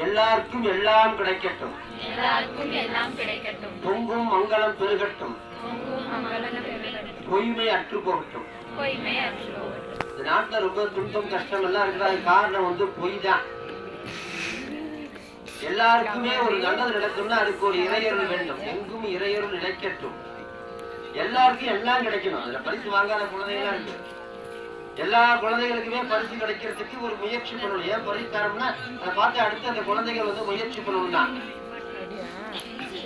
எல்லாருக்கும் எல்லாம் கிடைக்கட்டும். எல்லாருக்கும் எல்லாம் கிடைக்கட்டும். பொங்கும் மங்களம் பெருகட்டும். பொய்மை அற்று போகட்டும். பொய்மை அற்று போகட்டும். இந்த நாட்டுல ரொம்ப துன்பம் கஷ்டம் எல்லாம் இருக்கிறது காரணம் வந்து பொய் தான் எல்லாருக்குமே ஒரு நல்லது நடக்கும்னா அதுக்கு ஒரு இறையருள் வேண்டும். எங்கும் இறையருள் நிலைக்கட்டும். எல்லாருக்கும் எல்லாம் கிடைக்கணும். அதுல பரிசு வாங்காத குழந்தைகளாம் இருக்கு. எல்லா குழந்தைகளுக்குமே பரிசு கிடைக்கிறதுக்கு ஒரு முயற்சி பண்ணணும். ஏன் பரிசு தரம்னா அதை பார்த்து அடுத்து அந்த குழந்தைகள் வந்து முயற்சி பண்ணணும் தான்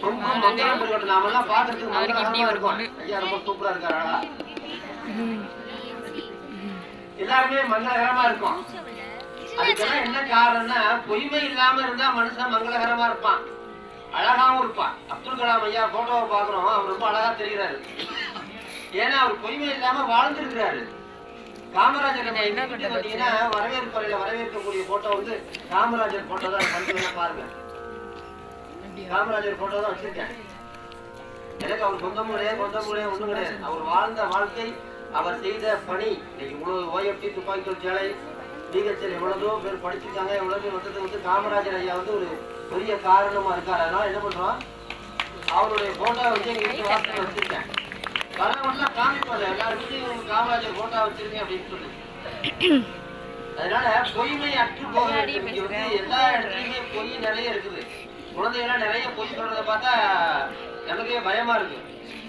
ரொம்ப மங்களம் பெருகட்டும் நாமெல்லாம் பார்க்கறதுக்கு மங்களகரமா இருக்கும். ஐயா ரொம்ப சூப்பரா இருக்காரு? அழகா எல்லாருமே மங்களகரமா இருக்கும். அதுக்கெல்லாம் என்ன காரணம்னா பொய்மை இல்லாம இருந்தா மனுஷன் மங்களகரமா இருப்பான். அழகாவும் இருப்பான். அப்துல் கலாம் ஐயா போட்டோவை பாக்குறோம் அவர் ரொம்ப அழகா தெரிகிறாரு. ஏன்னா அவர் பொய்மை இல்லாம வாழ்ந்துருக்கிறாரு. காமராஜர் என்ன பாத்தீங்கன்னா வரவேற்பறையில வரவேற்கக்கூடிய போட்டோ வந்து காமராஜர் போட்டோ தான் பாருங்க. காமராஜர் போட்டோ தான் வச்சிருக்கேன். எனக்கு அவர் சொந்தம் கிடையாது சொந்தம் கிடையாது ஒண்ணும் கிடையாது. அவர் வாழ்ந்த வாழ்க்கை அவர் செய்த பணி இன்னைக்கு இவ்வளவு ஓஎஃப்டி துப்பாக்கிகள் சேலை டிஹெச்எல் எவ்வளவோ பேர் படிச்சிருக்காங்க. எவ்வளவு பேர் வந்தது வந்து காமராஜர் ஐயா வந்து ஒரு பெரிய காரணமா இருக்காரு. அதனால என்ன பண்றோம்? அவருடைய போட்டோ வந்து எங்க வீட்டு வச்சிருக்கேன். வரவெல்லாம் காமிப்பாங்க எல்லார் காமராஜர் போட்டோ வச்சிருக்கேன் அப்படின்னு சொல்லி. அதனால பொய்மை அற்று போக வேண்டும் இங்க வந்து எல்லா இடத்துலயுமே பொய் நிறைய இருக்குது. குழந்தைகள்லாம் நிறைய பொய் சொல்றத பார்த்தா எனக்கே பயமா இருக்கு.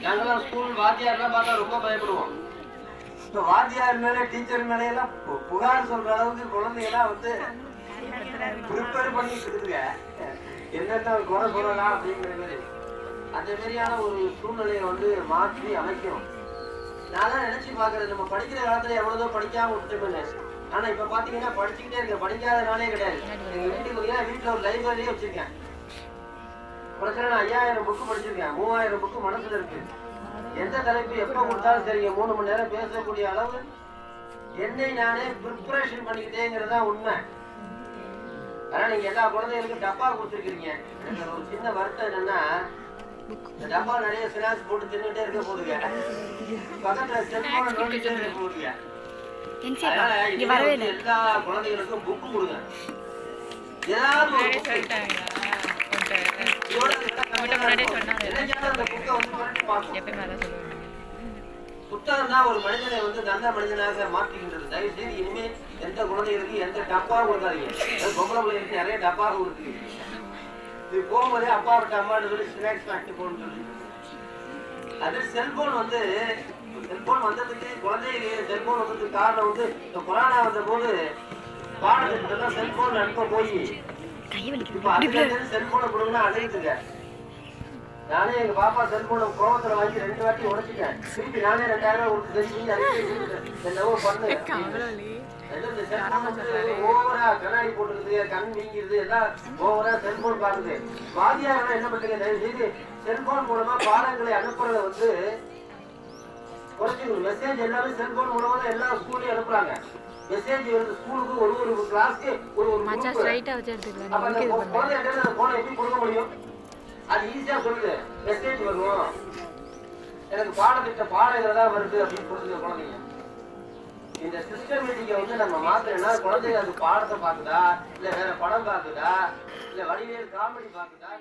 நாங்கெல்லாம் ஸ்கூல் வாத்தியார்லாம் பார்த்தா ரொம்ப பயப்படுவோம். இப்போ வாத்தியார் மேல டீச்சர் மேல எல்லாம் புகார் சொல்ற அளவுக்கு குழந்தைகள்லாம் வந்து ப்ரிப்பேர் பண்ணிட்டு இருக்குதுங்க. என்னென்ன குறை சொல்லலாம் அப்படிங்கிற மாதிரி. அந்த மாதிரியான ஒரு சூழ்நிலையை வந்து மாற்றி அமைக்கணும். நான் தான் நினைச்சு பாக்குறது நம்ம படிக்கிற காலத்துல எவ்வளவோ படிக்காம விட்டுமே ஆனா இப்ப பாத்தீங்கன்னா படிச்சுக்கிட்டே இருக்க படிக்காதனாலே கிடையாது. எங்க வீட்டுக்கு பார்த்தீங்கன்னா வீட்டுல ஒரு லைப்ரரியே வச்சிருக்கேன். பிரச்சனை நான் ஐயாயிரம் புக்கு படிச்சிருக்கேன். மூவாயிரம் புக்கு மனசுல இருக்கு. எந்த தலைப்பு எப்ப கொடுத்தாலும் சரிங்க மூணு மணி நேரம் பேசக்கூடிய அளவு என்னை நானே ப்ரிப்பரேஷன் பண்ணிக்கிட்டேங்கிறது தான் உண்மை. ஆனா நீங்க எல்லா குழந்தைகளுக்கும் டப்பா கொடுத்துருக்கீங்க எனக்கு ஒரு சின்ன வருத்தம் என்னன்னா இந்த டப்பா நிறைய ஸ்நாக்ஸ் போட்டு தின்னுட்டே இருக்க போதுங்க பக்கத்துல செல்போன் நோண்டிட்டே இருக்க எல்லா குழந்தைகளுக்கும் புக்கு கொடுங்க. ஏதாவது ஒரு. புத்தகம் தான் ஒரு மனிதனை வந்து நல்ல மனிதனாக மாற்றுகின்றது. தயவு செய்து இனிமே எந்த குழந்தைகளுக்கு எந்த டப்பாவும் கொடுக்காதீங்க. பொம்பளை பிள்ளைகளுக்கு நிறைய டப்பா கொடுக்கு போகும்போதே அப்பா விட்ட அம்மான்னு சொல்லி ஸ்நாக்ஸ் பேக்ட் போகணும்னு சொல்லி அது செல்போன் வந்து செல்போன் வந்ததுக்கு குழந்தைகளுக்கு செல்போன் வந்ததுக்கு காரணம் வந்து இந்த கொரோனா வந்த போது பாடத்திட்டத்தில் செல்போன் அனுப்ப போய் இப்ப அதுல செல்போனை கொடுங்கன்னா அழைத்துங்க நானே எங்க பாப்பா செல்போனை கோவத்துல வாங்கி ரெண்டு வாட்டி உடைச்சிட்டேன் திருப்பி நானே ரெண்டாயிரம் ரூபாய் கொடுத்து கொடுத்துட்டேன். என்னவோ பண்ணு ஏதோ இந்த செல்போன் வந்து ஓவரா கண்ணாடி போட்டுருது கண் வீங்கிருது எல்லாம் ஓவரா செல்போன் பாக்குது வாதியாரெல்லாம் என்ன பண்றீங்க? தயவு செய்து செல்போன் மூலமா பாடங்களை அனுப்புறத வந்து குறைச்சிக்கணும். மெசேஜ் எல்லாமே செல்போன் மூலமா தான் எல்லா ஸ்கூல்லையும் அனுப்புறாங்க. மெசேஜ் வருது ஸ்கூலுக்கு ஒரு ஒரு கிளாஸ்க்கு ஒரு ஒரு மச்சா. ஸ்ட்ரைட்டா வச்சு எடுத்துக்கலாம் அப்ப அந்த போனை எப்படி கொடுக்க முடியும்? அது ஈஸியா சொல்லுது. மெசேஜ் வரும் எனக்கு பாடத்திட்ட பாடங்கள் தான் வருது அப்படின்னு சொல்லுது குழந்தைங்க. இந்த சிஸ்டமேட்டிக்கை வந்து நம்ம மாத்தலைன்னா குழந்தைங்க அது பாடத்தை பார்க்குதா? இல்லை வேற படம் பார்க்குதா? இல்லை வடிவேல் காமெடி பார்க்குதா?